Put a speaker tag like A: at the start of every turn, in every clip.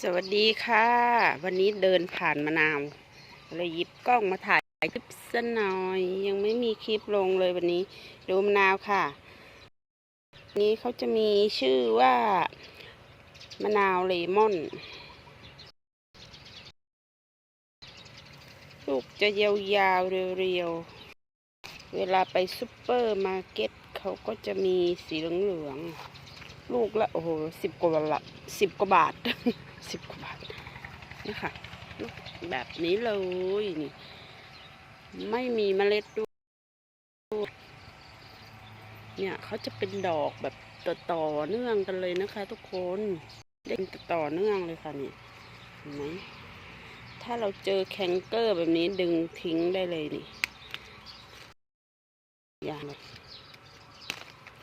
A: สวัสดีค่ะ วันนี้เดินผ่านมะนาวเลยหยิบกล้องมาถ่ายคลิปสักหน่อย ยังไม่มีคลิปลงเลยวันนี้ ดูมะนาวค่ะ นี้เขาจะมีชื่อว่ามะนาวเลมอน ลูกจะยาวๆเรียวๆ เวลาไปซุปเปอร์มาร์เก็ตเขาก็จะมีสีเหลืองๆ ลูกละโอ้โหสิบกว่าละสิบกว่าบาทสิบกว่าบาทนี่ค่ะลูกแบบนี้เลยนี่ ไม่มีเมล็ดด้วยเนี่ยเขาจะเป็นดอกแบบต่อต่อเนื่องกันเลยนะคะ ทุกคนเด่นต่อเนื่องเลยค่ะนี่เห็นไหมถ้าเราเจอแคนเกอร์แบบนี้ดึงทิ้งได้เลยนี่อย่างเลย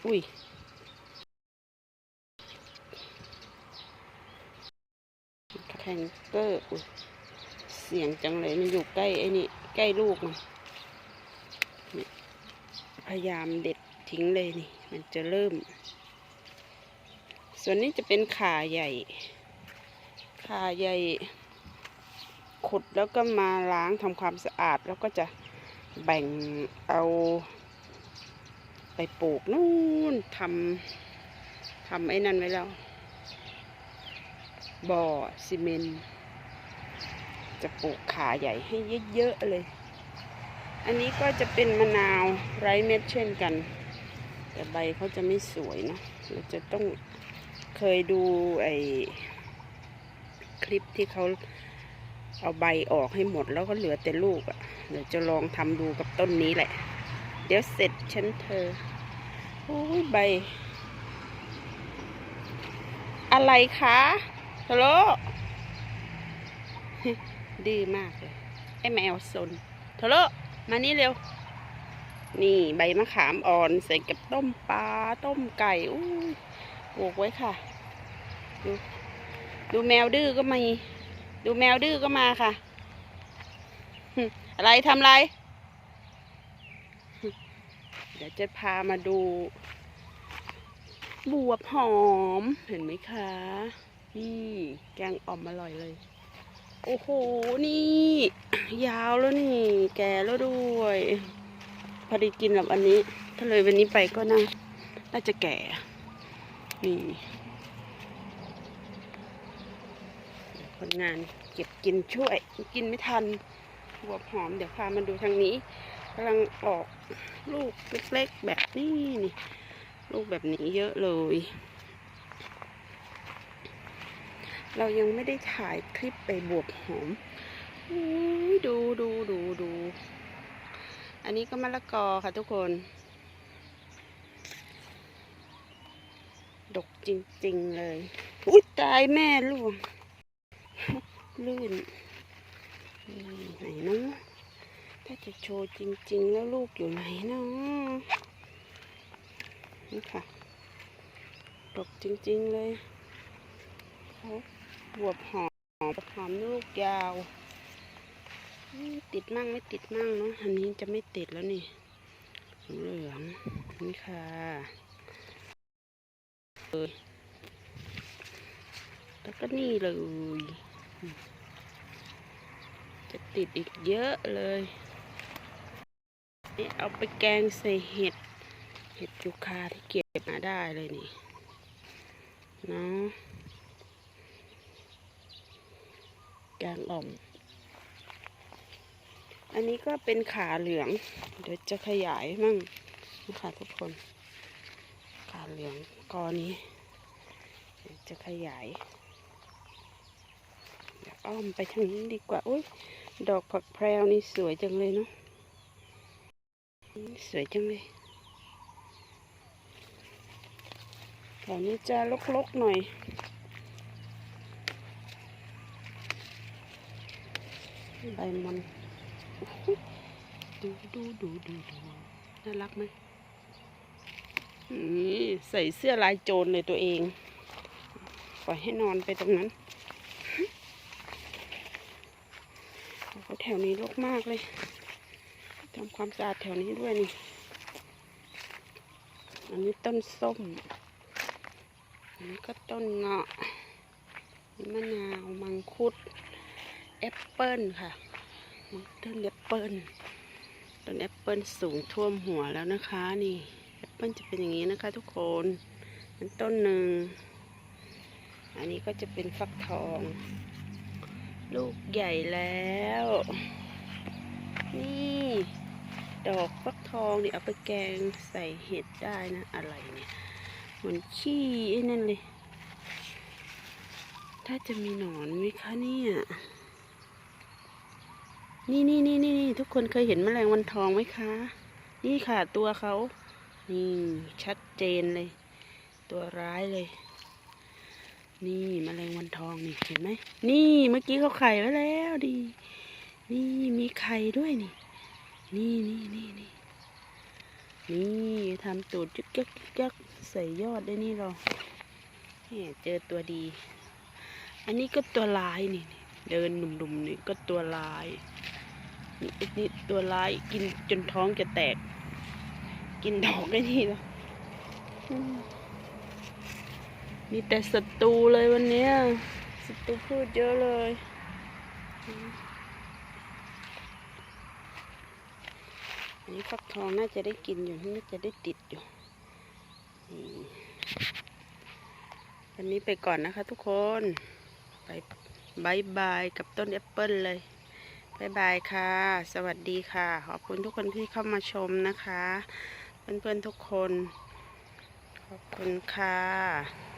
A: อุ้ย แคนเกอร์เสียงจังเลยมันอยู่ใกล้ไอ้นี่ใกล้ลูกมันพยายามเด็ดทิ้งเลยนี่ มันจะเริ่ม ส่วนนี้จะเป็นขาใหญ่ ขาใหญ่ ขุดแล้วก็มาล้างทำความสะอาดแล้วก็จะแบ่งเอาไปปลูกนู่นทำทำไอ้นั่นไว้แล้ว บ่อซีเมนจะปลูกขาใหญ่ให้เยอะๆเลย อันนี้ก็จะเป็นมะนาวไร้เม็ดเช่นกัน แต่ใบเขาจะไม่สวยนะเราจะต้องเคยดูไอคลิปที่เขาเอาใบออกให้หมดแล้วก็เหลือแต่ลูกอะ่ะ เดี๋ยวจะลองทำดูกับต้นนี้แหละ เดี๋ยวเสร็จฉันเธอโอ้ยใบ อะไรคะ โทโลดื้อมากเลยไอ้แมวซนโทโลมานี่เร็ว นี่ใบมะขามอ่อนใส่กับต้มปลาต้มไก่อู้ปลูกไว้ค่ะ ดูดูแมวดื้อก็มีดูแมวดื้อก็มาค่ะ อะไรทำไร เดี๋ยวจะพามาดูบวบหอมเห็นไหมคะ นี่ แกงอ่อมอร่อยเลย โอ้โห นี่ ยาวแล้วนี่ แก่แล้วด้วย พอดีกินแบบอันนี้ ถ้าเลยวันนี้ไปก็น่าน่าจะแก่ นี่คนงานเก็บกินช่วย กินไม่ทันบวบหอม เดี๋ยวพามาดูทางนี้กำลังออกลูกเล็กๆแบบนี้นี่ ลูกแบบนี้เยอะเลย เรายังไม่ได้ถ่ายคลิปไปบวบหอมอดูดูดูดู อันนี้ก็มะละกอค่ะทุกคน ดกจริง ๆ เลย อุ้ยตายแม่ลูกลื่นไหนเนาะถ้าจะโชว์จริง ๆ แล้วลูกอยู่ไหนเนาะนี่ค่ะ ดกจริง ๆ เลยเขา บวบหอมหอมลูกยาว ติดมั่งไม่ติดมั่งเนาะ อันนี้จะไม่ติดแล้วนี่ เหลืองนี่ค่ะแล้วก็นี่เลย จะติดอีกเยอะเลย นี่เอาไปแกงใส่เห็ด เห็ดยูคาที่เก็บมาได้เลยนี่ เนาะ แกงอ่อม อันนี้ก็เป็นขาเหลือง เดี๋ยวจะขยายมั่งนะคะทุกคน ขาเหลืองกอนี้ เดี๋ยวจะขยายเดี๋ยวอ้อมไปทางนี้ดีกว่า อุ้ยดอกผักแพรวนี่สวยจังเลยเนาะ สวยจังเลยแถวนี้จะลกๆหน่อย ใบมันดูดูดูดูดูน่ารักไหมนี่ใส่เสื้อลายโจรเลยตัวเอง ปล่อยให้นอนไปตรงนั้น แถวนี้รกมากเลยทำความสะอาดแถวนี้ด้วยนี่ อันนี้ต้นส้ม อันนี้ก็ต้นเงาะมะนาว มังคุด แอปเปิลค่ะต้นแอปเปิลต้นแอปเปิลสูงท่วมหัวแล้วนะคะนี่แอปเปิลจะเป็นอย่างนี้นะคะ ทุกคนอันต้นหนึ่งอันนี้ก็จะเป็นฟักทอง ลูกใหญ่แล้ว นี่ ดอกฟักทองนี่เอาไปแกงใส่เห็ดได้นะอะไรเนี่ยเหมือนขี้นั่นเลย ถ้าจะมีหนอนไหมคะเนี่ย นี่นี่นี่นี่นี่ทุกคนเคยเห็นแมลงวันทองไหมคะ นี่ค่ะตัวเขานี่ชัดเจนเลย ตัวร้ายเลย นี่แมลงวันทองนี่เห็นไหมนี่เมื่อกี้เขาไข่ไว้แล้วดี นี่มีไข่ด้วยนี่ นี่นี่นี่นี่นี่ทำตูดจึกจักจึกจักใส่ยอดได้นี่เราเนี่ยเจอตัวดี อันนี้ก็ตัวลายนี่ เดินหนุ่มๆนี่ก็ตัวลาย ไอ้นี่ตัวลายกินจนท้องจะแตก กินดอกได้นี่แล้วมีแต่ศัตรูเลยวันนี้ศัตรูพืชเยอะเลย อันนี้ฟักทองน่าจะได้กินอยู่ น่าจะได้ติดอยู่อันนี้ไปก่อนนะคะทุกคน ไปบายบายกับต้นแอปเปิลเลย บายบายค่ะ สวัสดีค่ะ ขอบคุณทุกคนที่เข้ามาชมนะคะ เพื่อนๆทุกคน ขอบคุณค่ะ